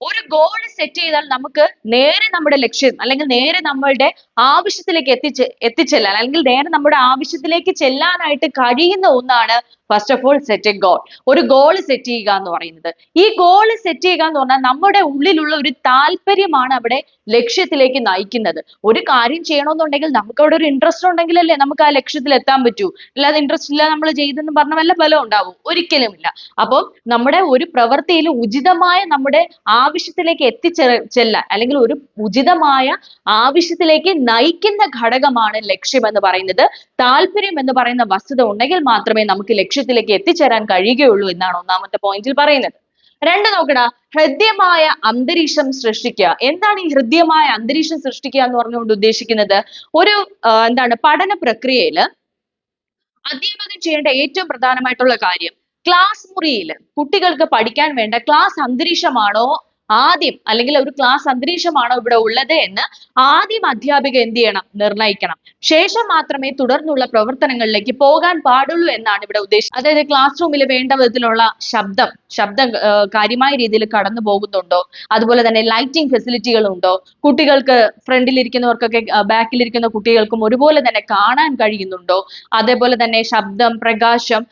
[SPEAKER 1] ഒരു ഗോൾ സെറ്റ് ചെയ്താൽ നമുക്ക് നേരെ നമ്മുടെ ലക്ഷ്യം അല്ലെങ്കിൽ നേരെ നമ്മളുടെ ആവശ്യത്തിലേക്ക് എത്തിച്ച് എത്തിച്ചെല്ലാൻ അല്ലെങ്കിൽ നേരെ നമ്മുടെ ആവശ്യത്തിലേക്ക് ചെല്ലാനായിട്ട് കഴിയുന്ന ഒന്നാണ് first of all set a goal ഒരു ഗോൾ സെറ്റ് ചെയ്യുക എന്ന് പറയുന്നത്. ഈ ഗോൾ സെറ്റ് ചെയ്യുക എന്ന് പറഞ്ഞാൽ നമ്മുടെ ഉള്ളിലുള്ള ഒരു താല്പര്യമാണ് അവിടെ ലക്ഷ്യത്തിലേക്ക് നയിക്കുന്നത്. ഒരു കാര്യം ചെയ്യണമെന്നുണ്ടെങ്കിൽ നമുക്ക് അവിടെ ഒരു ഇൻട്രസ്റ്റ് ഉണ്ടെങ്കിലല്ലേ നമുക്ക് ആ ലക്ഷ്യത്തിൽ എത്താൻ പറ്റൂ. അല്ലാതെ ഇൻട്രസ്റ്റ് ഇല്ല നമ്മൾ ചെയ്തെന്ന് പറഞ്ഞ വല്ല ഫലം ഉണ്ടാവും. ഒരിക്കലുമില്ല. അപ്പം നമ്മുടെ ഒരു പ്രവൃത്തിയിൽ ഉചിതമായ നമ്മുടെ ആവശ്യത്തിലേക്ക് എത്തിച്ചേ ചെല്ലാൻ അല്ലെങ്കിൽ ഒരു ഉചിതമായ ആവശ്യത്തിലേക്ക് നയിക്കുന്ന ഘടകമാണ് ലക്ഷ്യം എന്ന് പറയുന്നത്. താല്പര്യം എന്ന് പറയുന്ന വസ്തുത ഉണ്ടെങ്കിൽ മാത്രമേ നമുക്ക് ലക്ഷ്യത്തിലേക്ക് എത്തിച്ചേരാൻ കഴിയുകയുള്ളൂ എന്നാണ് ഒന്നാമത്തെ പോയിന്റിൽ പറയുന്നത്. രണ്ട് നോക്കടാ ഹൃദ്യമായ അന്തരീക്ഷം സൃഷ്ടിക്കുക. എന്താണ് ഈ ഹൃദ്യമായ അന്തരീക്ഷം സൃഷ്ടിക്കുക എന്ന് പറഞ്ഞുകൊണ്ട് ഉദ്ദേശിക്കുന്നത്? ഒരു എന്താണ് പഠന പ്രക്രിയയിൽ അധ്യാപകൻ ചെയ്യേണ്ട ഏറ്റവും പ്രധാനമായിട്ടുള്ള കാര്യം ക്ലാസ് മുറിയിൽ കുട്ടികൾക്ക് പഠിക്കാൻ വേണ്ട ക്ലാസ് അന്തരീക്ഷമാണോ ആദ്യം അല്ലെങ്കിൽ ഒരു ക്ലാസ് അന്തരീക്ഷമാണോ ഇവിടെ ഉള്ളത് എന്ന് ആദ്യം അധ്യാപിക എന്ത് ചെയ്യണം? നിർണയിക്കണം. ശേഷം മാത്രമേ തുടർന്നുള്ള പ്രവർത്തനങ്ങളിലേക്ക് പോകാൻ പാടുള്ളൂ എന്നാണ് ഇവിടെ ഉദ്ദേശിച്ചത്. അതായത് ക്ലാസ് റൂമിൽ വേണ്ട വിധത്തിലുള്ള ശബ്ദം ശബ്ദം കാര്യമായ രീതിയിൽ കടന്നു പോകുന്നുണ്ടോ? അതുപോലെ തന്നെ ലൈറ്റിംഗ് ഫെസിലിറ്റികൾ ഉണ്ടോ? കുട്ടികൾക്ക് ബാക്കിൽ ഇരിക്കുന്ന കുട്ടികൾക്കും ഒരുപോലെ തന്നെ കാണാൻ കഴിയുന്നുണ്ടോ? അതേപോലെ തന്നെ ശബ്ദം പ്രകാശം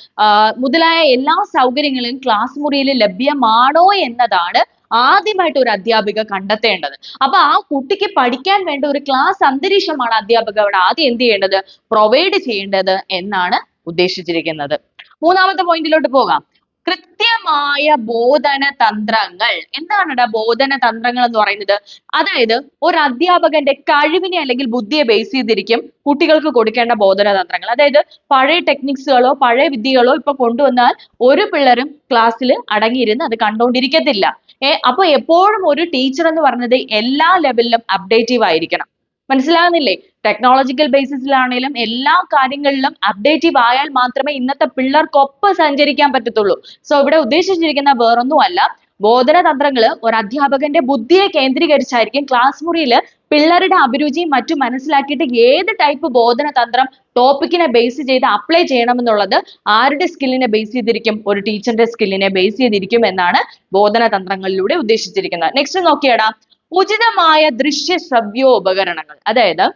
[SPEAKER 1] മുതലായ എല്ലാ സൗകര്യങ്ങളും ക്ലാസ് മുറിയിൽ ലഭ്യമാണോ എന്നതാണ് ആദ്യമായിട്ട് ഒരു അധ്യാപിക കണ്ടെത്തേണ്ടത്. അപ്പൊ ആ കുട്ടിക്ക് പഠിക്കാൻ വേണ്ട ഒരു ക്ലാസ് അന്തരീക്ഷമാണ് അധ്യാപക അവിടെ ആദ്യം എന്ത് ചെയ്യേണ്ടത്? പ്രൊവൈഡ് ചെയ്യേണ്ടത് എന്നാണ് ഉദ്ദേശിച്ചിരിക്കുന്നത്. മൂന്നാമത്തെ പോയിന്റിലോട്ട് പോകാം. കൃത്യമായ ബോധന തന്ത്രങ്ങൾ. എന്താണ് ബോധന തന്ത്രങ്ങൾ എന്ന് പറയുന്നത്? അതായത് ഒരു അധ്യാപകന്റെ കഴിവിനെ അല്ലെങ്കിൽ ബുദ്ധിയെ ബേസ് ചെയ്തിരിക്കും കുട്ടികൾക്ക് കൊടുക്കേണ്ട ബോധന തന്ത്രങ്ങൾ. അതായത് പഴയ ടെക്നിക്സുകളോ പഴയ വിദ്യകളോ ഇപ്പൊ കൊണ്ടുവന്നാൽ ഒരു പിള്ളേരും ക്ലാസ്സിൽ അടങ്ങിയിരുന്ന് അത് കണ്ടുകൊണ്ടിരിക്കത്തില്ല ഏ അപ്പൊ എപ്പോഴും ഒരു ടീച്ചർ എന്ന് പറഞ്ഞത് എല്ലാ ലെവലിലും അപ്ഡേറ്റീവ് ആയിരിക്കണം. മനസ്സിലാകുന്നില്ലേ? ടെക്നോളജിക്കൽ ബേസിസിലാണെങ്കിലും എല്ലാ കാര്യങ്ങളിലും അപ്ഡേറ്റീവ് ആയാൽ മാത്രമേ ഇന്നത്തെ പിള്ളേർക്കൊപ്പം സഞ്ചരിക്കാൻ പറ്റത്തുള്ളൂ. സോ ഇവിടെ ഉദ്ദേശിച്ചിരിക്കുന്ന വേറൊന്നുമല്ല. ബോധന തന്ത്രങ്ങൾ ഒരു അധ്യാപകന്റെ ബുദ്ധിയെ കേന്ദ്രീകരിച്ചായിരിക്കും ക്ലാസ് മുറിയിൽ പിള്ളേരുടെ അഭിരുചിയും മറ്റും മനസ്സിലാക്കിയിട്ട് ഏത് ടൈപ്പ് ബോധന തന്ത്രം ടോപ്പിക്കിനെ ബേസ് ചെയ്ത് അപ്ലൈ ചെയ്യണമെന്നുള്ളത് ആരുടെ സ്കില്ലിനെ ബേസ് ചെയ്തിരിക്കും? ഒരു ടീച്ചറിന്റെ സ്കില്ലിനെ ബേസ് ചെയ്തിരിക്കും എന്നാണ് ബോധന തന്ത്രങ്ങളിലൂടെ ഉദ്ദേശിച്ചിരിക്കുന്നത്. നെക്സ്റ്റ് നോക്കിയടാ. ഉചിതമായ ദൃശ്യ ശ്രവ്യോപകരണങ്ങൾ അതായത്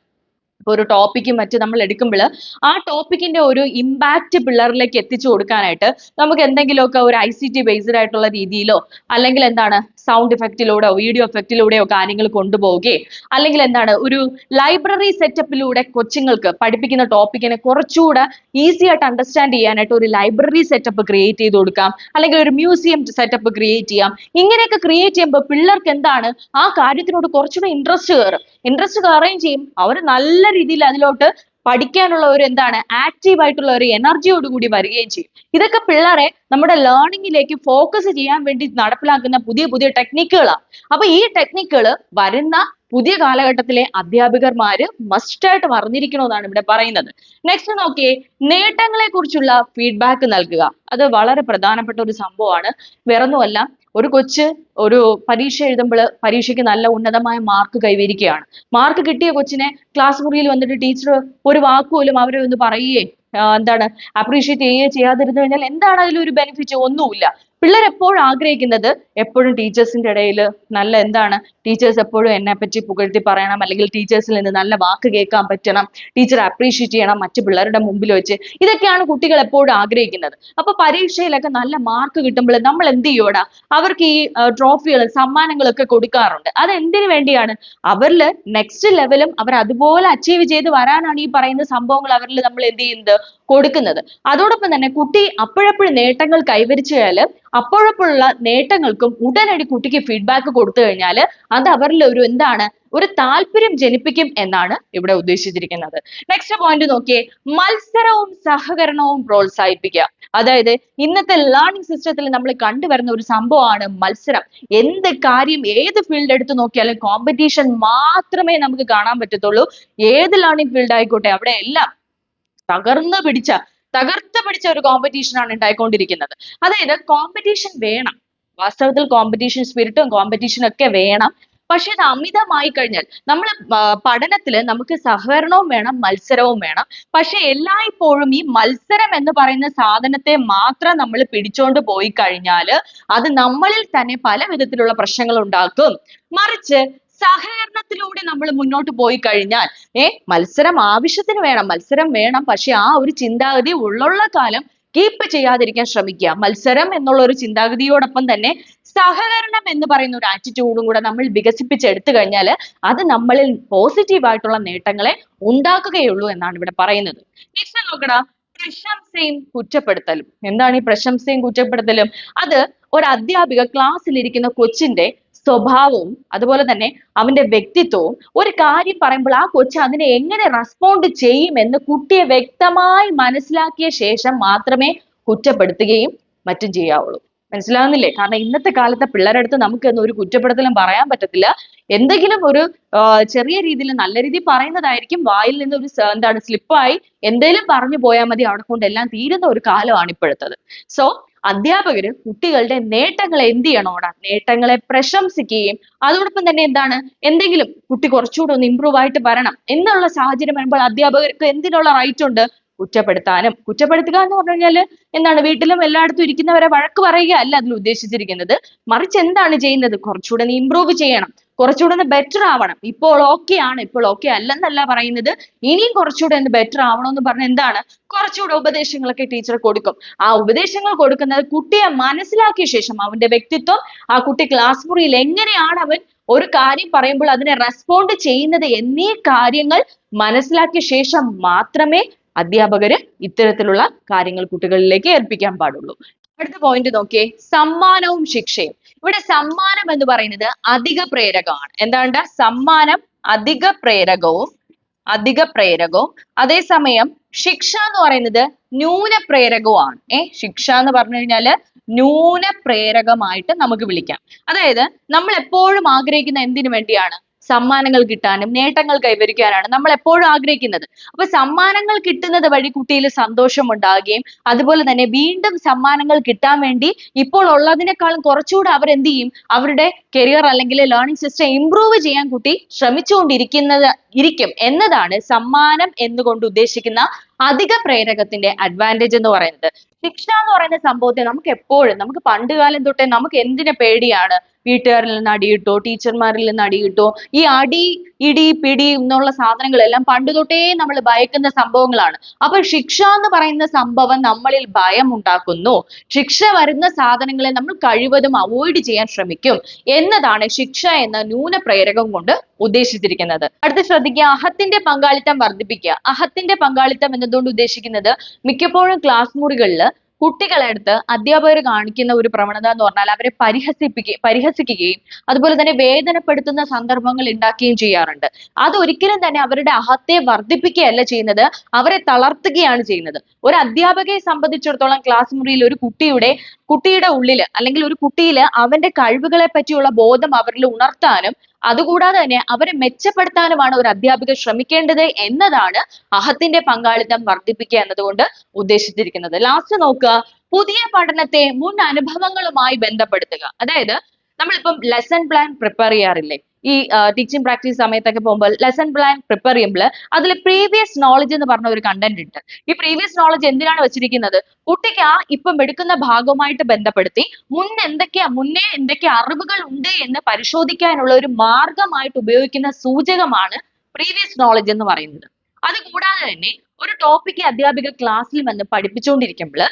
[SPEAKER 1] ഇപ്പൊ ഒരു ടോപ്പിക്ക് മറ്റ് നമ്മൾ എടുക്കുമ്പോൾ ആ ടോപ്പിക്കിന്റെ ഒരു ഇമ്പാക്റ്റ് പിള്ളേരിലേക്ക് എത്തിച്ചു കൊടുക്കാനായിട്ട് നമുക്ക് എന്തെങ്കിലുമൊക്കെ ഒരു ഐ സി ടി ബേസ്ഡ് ആയിട്ടുള്ള രീതിയിലോ അല്ലെങ്കിൽ എന്താണ് സൗണ്ട് ഇഫക്റ്റിലൂടെയോ വീഡിയോ എഫക്റ്റിലൂടെയോ കാര്യങ്ങൾ കൊണ്ടുപോവുകയും അല്ലെങ്കിൽ എന്താണ് ഒരു ലൈബ്രറി സെറ്റപ്പിലൂടെ കൊച്ചുങ്ങൾക്ക് പഠിപ്പിക്കുന്ന ടോപ്പിക്കിനെ കുറച്ചുകൂടെ ഈസി ആയിട്ട് അണ്ടർസ്റ്റാൻഡ് ചെയ്യാനായിട്ട് ഒരു ലൈബ്രറി സെറ്റപ്പ് ക്രിയേറ്റ് ചെയ്ത് കൊടുക്കാം. അല്ലെങ്കിൽ ഒരു മ്യൂസിയം സെറ്റപ്പ് ക്രിയേറ്റ് ചെയ്യാം. ഇങ്ങനെയൊക്കെ ക്രിയേറ്റ് ചെയ്യുമ്പോൾ പിള്ളേർക്ക് എന്താണ് ആ കാര്യത്തിനോട് കുറച്ചുകൂടെ ഇൻട്രസ്റ്റ് കയറും. ഇൻട്രസ്റ്റ് കയറുകയും ചെയ്യും. അവർ നല്ല രീതിയിൽ അതിലോട്ട് പഠിക്കാനുള്ള ഒരു എന്താണ് ആക്റ്റീവ് ആയിട്ടുള്ള ഒരു എനർജിയോട് കൂടി വരികയും ചെയ്യും. ഇതൊക്കെ പിള്ളേരെ നമ്മുടെ ലേണിംഗിലേക്ക് ഫോക്കസ് ചെയ്യാൻ വേണ്ടി നടപ്പിലാക്കുന്ന പുതിയ പുതിയ ടെക്നിക്കുകളാണ് അപ്പൊ ഈ ടെക്നിക്കുകൾ വരുന്ന പുതിയ കാലഘട്ടത്തിലെ അധ്യാപകർമാര് മസ്റ്റ് ആയിട്ട് അറിഞ്ഞിരിക്കണമെന്നാണ് ഇവിടെ പറയുന്നത്. നെക്സ്റ്റ് നോക്കിയേ നേട്ടങ്ങളെ കുറിച്ചുള്ള ഫീഡ്ബാക്ക് നൽകുക. അത് വളരെ പ്രധാനപ്പെട്ട ഒരു സംഭവമാണ്. വേറൊന്നുമല്ല ഒരു കൊച്ച് ഒരു പരീക്ഷ എഴുതുമ്പോൾ പരീക്ഷയ്ക്ക് നല്ല ഉന്നതമായ മാർക്ക് കൈവരിക്കുകയാണ്. മാർക്ക് കിട്ടിയ കൊച്ചിനെ ക്ലാസ് മുറിയിൽ വന്നിട്ട് ടീച്ചർ ഒരു വാക്ക് പോലും അവരെ ഒന്ന് പറയുകയെ എന്താണ് അപ്രീഷിയേറ്റ് ചെയ്യുകയോ ചെയ്യാതിരുന്നു കഴിഞ്ഞാൽ എന്താണ് അതിലൊരു ബെനിഫിറ്റ് ഒന്നുമില്ല. പിള്ളേർ എപ്പോഴും ആഗ്രഹിക്കുന്നത് എപ്പോഴും ടീച്ചേഴ്സിന്റെ ഇടയിൽ നല്ല എന്താണ് ടീച്ചേഴ്സ് എപ്പോഴും എന്നെ പറ്റി പുകഴ്ത്തി പറയണം അല്ലെങ്കിൽ ടീച്ചേഴ്സിൽ നിന്ന് നല്ല വാക്ക് കേൾക്കാൻ പറ്റണം ടീച്ചർ അപ്രീഷിയേറ്റ് ചെയ്യണം മറ്റു പിള്ളേരുടെ മുമ്പിൽ വെച്ച്. ഇതൊക്കെയാണ് കുട്ടികൾ എപ്പോഴും ആഗ്രഹിക്കുന്നത്. അപ്പൊ പരീക്ഷയിലൊക്കെ നല്ല മാർക്ക് കിട്ടുമ്പോൾ നമ്മൾ എന്ത് ചെയ്യൂടാ അവർക്ക് ഈ ട്രോഫികൾ സമ്മാനങ്ങളൊക്കെ കൊടുക്കാറുണ്ട്. അത് എന്തിനു വേണ്ടിയാണ്? അവരിൽ നെക്സ്റ്റ് ലെവലും അവർ അതുപോലെ അച്ചീവ് ചെയ്ത് വരാനാണ് ഈ പറയുന്ന സംഭവങ്ങൾ അവരിൽ നമ്മൾ എന്ത് ചെയ്യുന്നത്? കൊടുക്കുന്നത്. അതോടൊപ്പം തന്നെ കുട്ടി അപ്പോഴപ്പോഴും നേട്ടങ്ങൾ കൈവരിച്ചാൽ അപ്പോഴപ്പോഴുള്ള നേട്ടങ്ങൾക്കും ഉടനടി കുട്ടിക്ക് ഫീഡ്ബാക്ക് കൊടുത്തു കഴിഞ്ഞാൽ അത് അവരിൽ ഒരു എന്താണ് ഒരു താല്പര്യം ജനിപ്പിക്കും എന്നാണ് ഇവിടെ ഉദ്ദേശിച്ചിരിക്കുന്നത്. നെക്സ്റ്റ് പോയിന്റ് നോക്കിയേ മത്സരവും സഹകരണവും പ്രോത്സാഹിപ്പിക്കുക. അതായത് ഇന്നത്തെ ലേണിംഗ് സിസ്റ്റത്തിൽ നമ്മൾ കണ്ടുവരുന്ന ഒരു സംഭവമാണ് മത്സരം. എന്ത് കാര്യം ഏത് ഫീൽഡ് എടുത്തു നോക്കിയാലും കോമ്പറ്റീഷൻ മാത്രമേ നമുക്ക് കാണാൻ പറ്റത്തുള്ളൂ. ഏത് ലേണിംഗ് ഫീൽഡ് ആയിക്കോട്ടെ അവിടെ എല്ലാം തകർന്നു പിടിച്ച തകർത്ത് പിടിച്ച ഒരു കോമ്പറ്റീഷൻ ആണ് ഉണ്ടായിക്കൊണ്ടിരിക്കുന്നത്. അതായത് കോമ്പറ്റീഷൻ വേണം. വാസ്തവത്തിൽ കോമ്പറ്റീഷൻ സ്പിരിറ്റും കോമ്പറ്റീഷനും ഒക്കെ വേണം. പക്ഷെ ഇത് അമിതമായി കഴിഞ്ഞാൽ നമ്മൾ പഠനത്തിൽ നമുക്ക് സഹകരണവും വേണം മത്സരവും വേണം. പക്ഷെ എല്ലായ്പ്പോഴും ഈ മത്സരം എന്ന് പറയുന്ന സാധനത്തെ മാത്രം നമ്മൾ പിടിച്ചോണ്ട് പോയി കഴിഞ്ഞാൽ അത് നമ്മളിൽ തന്നെ പല വിധത്തിലുള്ള പ്രശ്നങ്ങൾ ഉണ്ടാക്കും. മറിച്ച് സഹകരണത്തിലൂടെ നമ്മൾ മുന്നോട്ട് പോയി കഴിഞ്ഞാൽ ഏ മത്സരം ആവശ്യത്തിന് വേണം മത്സരം വേണം. പക്ഷെ ആ ഒരു ചിന്താഗതി ഉള്ളുള്ള കാലം കീപ്പ് ചെയ്യാതിരിക്കാൻ ശ്രമിക്കുക. മത്സരം എന്നുള്ള ഒരു ചിന്താഗതിയോടൊപ്പം തന്നെ സഹകരണം എന്ന് പറയുന്ന ഒരു ആറ്റിറ്റ്യൂഡും കൂടെ നമ്മൾ വികസിപ്പിച്ചെടുത്തു കഴിഞ്ഞാൽ അത് നമ്മളിൽ പോസിറ്റീവ് ആയിട്ടുള്ള നേട്ടങ്ങളെ ഉണ്ടാക്കുകയുള്ളൂ എന്നാണ് ഇവിടെ പറയുന്നത്. നെക്സ്റ്റ് നോക്കടാ. പ്രശംസയും കുറ്റപ്പെടുത്തലും. എന്താണ് ഈ പ്രശംസയും കുറ്റപ്പെടുത്തലും? അത് ഒരു അധ്യാപിക ക്ലാസ്സിലിരിക്കുന്ന കൊച്ചിന്റെ സ്വഭാവവും അതുപോലെ തന്നെ അവന്റെ വ്യക്തിത്വവും ഒരു കാര്യം പറയുമ്പോൾ ആ കൊച്ചു അതിനെ എങ്ങനെ റെസ്പോണ്ട് ചെയ്യുമെന്ന് കുട്ടിയെ വ്യക്തമായി മനസ്സിലാക്കിയ ശേഷം മാത്രമേ കുറ്റപ്പെടുത്തുകയും മറ്റും ചെയ്യാവുള്ളൂ. മനസ്സിലാകുന്നില്ലേ കാരണം ഇന്നത്തെ കാലത്തെ പിള്ളേരുടെ അടുത്ത് നമുക്ക് ഒരു കുറ്റപ്പെടുത്തലും പറയാൻ പറ്റത്തില്ല. എന്തെങ്കിലും ഒരു ചെറിയ രീതിയിൽ നല്ല രീതിയിൽ പറയുന്നതായിരിക്കും. വായിൽ നിന്ന് ഒരു എന്താണ് സ്ലിപ്പായി എന്തേലും പറഞ്ഞു പോയാൽ മതി. അവിടെ കൊണ്ട് എല്ലാം തീരുന്ന ഒരു കാലമാണ് ഇപ്പോഴത്തത്. സോ അധ്യാപകര് കുട്ടികളുടെ നേട്ടങ്ങളെ എന്ത് ചെയ്യണോടാ നേട്ടങ്ങളെ പ്രശംസിക്കുകയും അതോടൊപ്പം തന്നെ എന്താണ്? എന്തെങ്കിലും കുട്ടി കുറച്ചുകൂടെ ഒന്ന് ഇമ്പ്രൂവ് ആയിട്ട് വരണം എന്നുള്ള സാഹചര്യം വരുമ്പോൾ അധ്യാപകർക്ക് എന്തിനുള്ള റൈറ്റ് ഉണ്ട്? കുറ്റപ്പെടുത്താനും കുറ്റപ്പെടുത്തുക എന്ന് പറഞ്ഞു കഴിഞ്ഞാൽ എന്താണ് വീട്ടിലും എല്ലായിടത്തും ഇരിക്കുന്നവരെ വഴക്ക് പറയുക അല്ല അതിൽ ഉദ്ദേശിച്ചിരിക്കുന്നത്. മറിച്ച് എന്താണ് ചെയ്യുന്നത്? കുറച്ചുകൂടെ നീ ഇമ്പ്രൂവ് ചെയ്യണം. കുറച്ചുകൂടെ ഒന്ന് ബെറ്റർ ആവണം. ഇപ്പോൾ ഓക്കെ ആണ് ഇപ്പോൾ ഓക്കെ അല്ലെന്നല്ല പറയുന്നത്. ഇനിയും കുറച്ചുകൂടെ ഒന്ന് ബെറ്റർ എന്ന് പറഞ്ഞ എന്താണ്? കുറച്ചുകൂടെ ഉപദേശങ്ങളൊക്കെ ടീച്ചർ കൊടുക്കും. ആ ഉപദേശങ്ങൾ കൊടുക്കുന്നത് കുട്ടിയെ മനസ്സിലാക്കിയ ശേഷം അവന്റെ വ്യക്തിത്വം ആ കുട്ടി ക്ലാസ് മുറിയിൽ എങ്ങനെയാണ് അവൻ ഒരു കാര്യം പറയുമ്പോൾ അതിനെ റെസ്പോണ്ട് ചെയ്യുന്നത് എന്നീ കാര്യങ്ങൾ മനസ്സിലാക്കിയ ശേഷം മാത്രമേ അധ്യാപകര് ഇത്തരത്തിലുള്ള കാര്യങ്ങൾ കുട്ടികളിലേക്ക് ഏൽപ്പിക്കാൻ പാടുള്ളൂ. അടുത്ത പോയിന്റ് നോക്കിയേ. സമ്മാനവും ശിക്ഷയും. ഇവിടെ സമ്മാനം എന്ന് പറയുന്നത് അധിക പ്രേരകമാണ്. എന്താണ് സമ്മാനം അധിക പ്രേരകവും അധിക പ്രേരകവും. അതേസമയം ശിക്ഷ എന്ന് പറയുന്നത് ന്യൂന പ്രേരകവുമാണ്. ഏ ശിക്ഷ എന്ന് പറഞ്ഞു കഴിഞ്ഞാൽ ന്യൂന പ്രേരകമായിട്ട് നമുക്ക് വിളിക്കാം. അതായത് നമ്മൾ എപ്പോഴും ആഗ്രഹിക്കുന്ന എന്തിനു വേണ്ടിയാണ്? സമ്മാനങ്ങൾ കിട്ടാനും നേട്ടങ്ങൾ കൈവരിക്കാനാണ് നമ്മൾ എപ്പോഴും ആഗ്രഹിക്കുന്നത്. അപ്പൊ സമ്മാനങ്ങൾ കിട്ടുന്നത് വഴി കുട്ടിയിൽ സന്തോഷം ഉണ്ടാകുകയും അതുപോലെ തന്നെ വീണ്ടും സമ്മാനങ്ങൾ കിട്ടാൻ വേണ്ടി ഇപ്പോൾ ഉള്ളതിനേക്കാളും കുറച്ചുകൂടെ അവർ എന്ത് ചെയ്യും? അവരുടെ കരിയർ അല്ലെങ്കിൽ ലേണിംഗ് സിസ്റ്റം ഇംപ്രൂവ് ചെയ്യാൻ കുട്ടി ശ്രമിച്ചുകൊണ്ടിരിക്കുന്നത് ഇരിക്കും. എന്നതാണ് സമ്മാനം എന്നുകൊണ്ട് ഉദ്ദേശിക്കുന്ന അധിക പ്രേരകത്തിന്റെ അഡ്വാന്റേജ് എന്ന് പറയുന്നത്. ശിക്ഷ എന്ന് പറയുന്ന സംഭവത്തെ നമുക്ക് എപ്പോഴും നമുക്ക് പണ്ട് കാലം തൊട്ടേ നമുക്ക് എന്തിനെ പേടിയാണ്? വീട്ടുകാരിൽ നിന്ന് അടി ടീച്ചർമാരിൽ നിന്ന് അടി ഈ അടി ഇടി പിടി എന്നുള്ള സാധനങ്ങളെല്ലാം പണ്ട് തൊട്ടേ നമ്മൾ ഭയക്കുന്ന സംഭവങ്ങളാണ്. അപ്പൊ ശിക്ഷ എന്ന് പറയുന്ന സംഭവം നമ്മളിൽ ഭയം ഉണ്ടാക്കുന്നു ശിക്ഷ വരുന്ന സാധനങ്ങളെ നമ്മൾ കഴിവതും അവോയ്ഡ് ചെയ്യാൻ ശ്രമിക്കും. എന്നതാണ് ശിക്ഷ എന്ന ന്യൂന പ്രേരകം കൊണ്ട് ഉദ്ദേശിച്ചിരിക്കുന്നത്. അടുത്ത ശ്രദ്ധിക്കുക അഹത്തിന്റെ പങ്കാളിത്തം വർദ്ധിപ്പിക്കുക. അഹത്തിന്റെ പങ്കാളിത്തം എന്നതുകൊണ്ട് ഉദ്ദേശിക്കുന്നത് മിക്കപ്പോഴും ക്ലാസ് മുറികളിൽ കുട്ടികളെടുത്ത് അധ്യാപകർ കാണിക്കുന്ന ഒരു പ്രവണത എന്ന് പറഞ്ഞാൽ അവരെ പരിഹസിപ്പിക്കുക പരിഹസിക്കുകയും അതുപോലെ തന്നെ വേദനപ്പെടുത്തുന്ന സന്ദർഭങ്ങൾ ഉണ്ടാക്കുകയും ചെയ്യാറുണ്ട്. അത് ഒരിക്കലും തന്നെ അവരുടെ അഹത്തെ വർദ്ധിപ്പിക്കുകയല്ല ചെയ്യുന്നത് അവരെ തളർത്തുകയാണ് ചെയ്യുന്നത്. ഒരു അധ്യാപകയെ സംബന്ധിച്ചിടത്തോളം ക്ലാസ് മുറിയിൽ ഒരു കുട്ടിയുടെ കുട്ടിയുടെ ഉള്ളിൽ അല്ലെങ്കിൽ ഒരു കുട്ടിയിൽ അവന്റെ കഴിവുകളെ പറ്റിയുള്ള ബോധം അവരിൽ ഉണർത്താനും അതുകൂടാതെ തന്നെ അവരെ മെച്ചപ്പെടുത്താനുമാണ് ഒരു അധ്യാപിക ശ്രമിക്കേണ്ടത് എന്നതാണ് അഹത്തിന്റെ പങ്കാളിത്തം വർദ്ധിപ്പിക്കുക എന്നതുകൊണ്ട് ഉദ്ദേശിച്ചിരിക്കുന്നത്. ലാസ്റ്റ് നോക്കുക. പുതിയ പഠനത്തെ മുൻ അനുഭവങ്ങളുമായി ബന്ധപ്പെടുത്തുക. അതായത് നമ്മളിപ്പം ലെസൺ പ്ലാൻ പ്രിപ്പയർ ചെയ്യാറില്ലേ? ഈ ടീച്ചിങ് പ്രാക്ടീസ് സമയത്തൊക്കെ പോകുമ്പോൾ ലെസൺ പ്ലാൻ പ്രിപ്പയർ ചെയ്യുമ്പോൾ അതിൽ പ്രീവിയസ് നോളജ് എന്ന് പറഞ്ഞ ഒരു കണ്ടന്റ് ഉണ്ട്. ഈ പ്രീവിയസ് നോളജ് എന്തിനാണ് വെച്ചിരിക്കുന്നത്? കുട്ടിക്ക് ആ ഇപ്പം എടുക്കുന്ന ഭാഗവുമായിട്ട് ബന്ധപ്പെടുത്തി മുൻ എന്തൊക്കെയാ മുന്നേ എന്തൊക്കെ അറിവുകൾ ഉണ്ട് എന്ന് പരിശോധിക്കാനുള്ള ഒരു മാർഗമായിട്ട് ഉപയോഗിക്കുന്ന സൂചകമാണ് പ്രീവിയസ് നോളജ് എന്ന് പറയുന്നത്. അത് കൂടാതെ തന്നെ ഒരു ടോപ്പിക് അധ്യാപിക ക്ലാസ്സിൽ വന്ന് പഠിപ്പിച്ചുകൊണ്ടിരിക്കുമ്പോൾ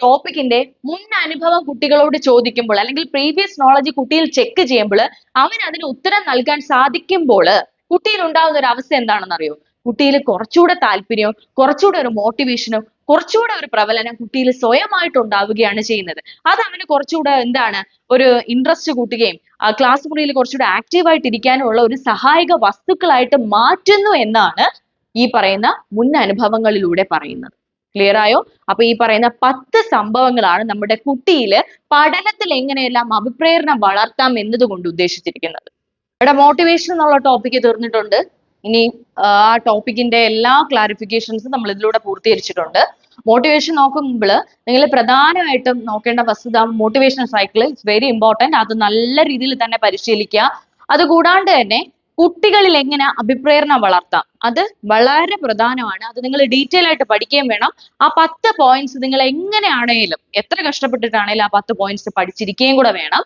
[SPEAKER 1] ടോപ്പിക്കിന്റെ മുൻ അനുഭവം കുട്ടികളോട് ചോദിക്കുമ്പോൾ അല്ലെങ്കിൽ പ്രീവിയസ് നോളജ് കുട്ടിയിൽ ചെക്ക് ചെയ്യുമ്പോൾ അവൻ അതിന് ഉത്തരം നൽകാൻ സാധിക്കുമ്പോൾ കുട്ടിയിൽ ഉണ്ടാകുന്ന ഒരു അവസ്ഥ എന്താണെന്ന് അറിയോ കുട്ടിയിൽ കുറച്ചുകൂടെ താല്പര്യവും കുറച്ചുകൂടെ ഒരു മോട്ടിവേഷനും കുറച്ചുകൂടെ ഒരു പ്രബലനം കുട്ടിയിൽ സ്വയമായിട്ട് ഉണ്ടാവുകയാണ് ചെയ്യുന്നത്. അത് അവന് കുറച്ചുകൂടെ എന്താണ്? ഒരു ഇൻട്രസ്റ്റ് കൂട്ടുകയും ക്ലാസ് മുറിയിൽ കുറച്ചുകൂടെ ആക്റ്റീവായിട്ട് ഇരിക്കാനുള്ള ഒരു സഹായക വസ്തുക്കളായിട്ട് മാറ്റുന്നു എന്നാണ് ഈ പറയുന്ന മുൻ അനുഭവങ്ങളിലൂടെ പറയുന്നത്. ക്ലിയർ ആയോ? അപ്പൊ ഈ പറയുന്ന പത്ത് സംഭവങ്ങളാണ് നമ്മുടെ കുട്ടിയിൽ പഠനത്തിൽ എങ്ങനെയെല്ലാം അഭിപ്രേരണ വളർത്താം എന്നതുകൊണ്ട് ഉദ്ദേശിച്ചിരിക്കുന്നത്. ഇവിടെ മോട്ടിവേഷൻ എന്നുള്ള ടോപ്പിക്ക് തീർന്നിട്ടുണ്ട്. ഇനി ആ ടോപ്പിക്കിന്റെ എല്ലാ ക്ലാരിഫിക്കേഷൻസും നമ്മൾ ഇതിലൂടെ പൂർത്തീകരിച്ചിട്ടുണ്ട്. മോട്ടിവേഷൻ നോക്കുമ്പോൾ നിങ്ങൾ പ്രധാനമായിട്ടും നോക്കേണ്ട വസ്തുത motivation cycle it's very important അത് നല്ല രീതിയിൽ തന്നെ പരിശീലിക്കുക. അതുകൂടാണ്ട് തന്നെ കുട്ടികളിൽ എങ്ങനെ അഭിപ്രേരണ വളർത്താം? അത് വളരെ പ്രധാനമാണ്. അത് നിങ്ങൾ ഡീറ്റെയിൽ ആയിട്ട് പഠിക്കുകയും വേണം. ആ പത്ത് പോയിന്റ്സ് നിങ്ങൾ എങ്ങനെയാണേലും എത്ര കഷ്ടപ്പെട്ടിട്ടാണേലും ആ പത്ത് പോയിന്റ്സ് പഠിച്ചിരിക്കുകയും കൂടെ വേണം.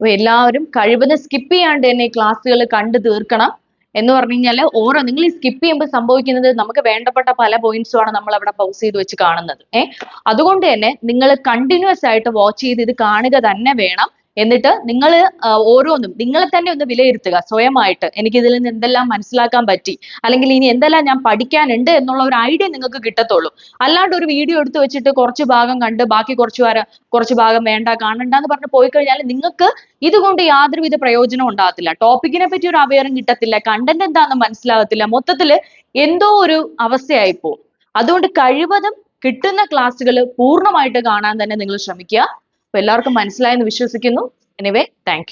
[SPEAKER 1] എല്ലാവരും കഴിവതും സ്കിപ്പ് ചെയ്യാണ്ട് തന്നെ ഈ ക്ലാസ്സുകൾ കണ്ടു തീർക്കണം എന്ന് പറഞ്ഞു കഴിഞ്ഞാൽ ഓരോ നിങ്ങൾ ഈ സ്കിപ്പ് ചെയ്യുമ്പോൾ സംഭവിക്കുന്നത് നമുക്ക് വേണ്ടപ്പെട്ട പല പോയിന്റ്സും ആണ് നമ്മൾ അവിടെ പൗസ് ചെയ്ത് വെച്ച് കാണുന്നത്. ഏഹ് അതുകൊണ്ട് തന്നെ നിങ്ങൾ കണ്ടിന്യൂസ് ആയിട്ട് വാച്ച് ചെയ്ത് ഇത് കാണുക തന്നെ വേണം. എന്നിട്ട് നിങ്ങൾ ഓരോന്നും നിങ്ങളെ തന്നെ ഒന്ന് വിലയിരുത്തുക സ്വയമായിട്ട്. എനിക്ക് ഇതിൽ നിന്ന് എന്തെല്ലാം മനസ്സിലാക്കാൻ പറ്റി? അല്ലെങ്കിൽ ഇനി എന്തെല്ലാം ഞാൻ പഠിക്കാനുണ്ട് എന്നുള്ള ഒരു ഐഡിയ നിങ്ങൾക്ക് കിട്ടത്തുള്ളൂ. അല്ലാണ്ട് ഒരു വീഡിയോ എടുത്തു വെച്ചിട്ട് കുറച്ച് ഭാഗം കണ്ട് ബാക്കി കുറച്ച് വരെ കുറച്ച് ഭാഗം വേണ്ട കാണണ്ട എന്ന് പറഞ്ഞ് പോയി കഴിഞ്ഞാൽ നിങ്ങൾക്ക് ഇതുകൊണ്ട് യാതൊരുവിധ പ്രയോജനം ഉണ്ടാകത്തില്ല. ടോപ്പിക്കിനെ പറ്റി ഒരു അവയറും കിട്ടത്തില്ല. കണ്ടന്റ് എന്താണെന്ന് മനസ്സിലാകത്തില്ല. മൊത്തത്തിൽ എന്തോ ഒരു അവസ്ഥയായി പോകും അതുകൊണ്ട് കഴിവതും കിട്ടുന്ന ക്ലാസ്സുകൾ പൂർണമായിട്ട് കാണാൻ തന്നെ നിങ്ങൾ ശ്രമിക്കുക. എല്ലാവർക്കും മനസ്സിലായെന്ന് വിശ്വസിക്കുന്നു. Anyway thank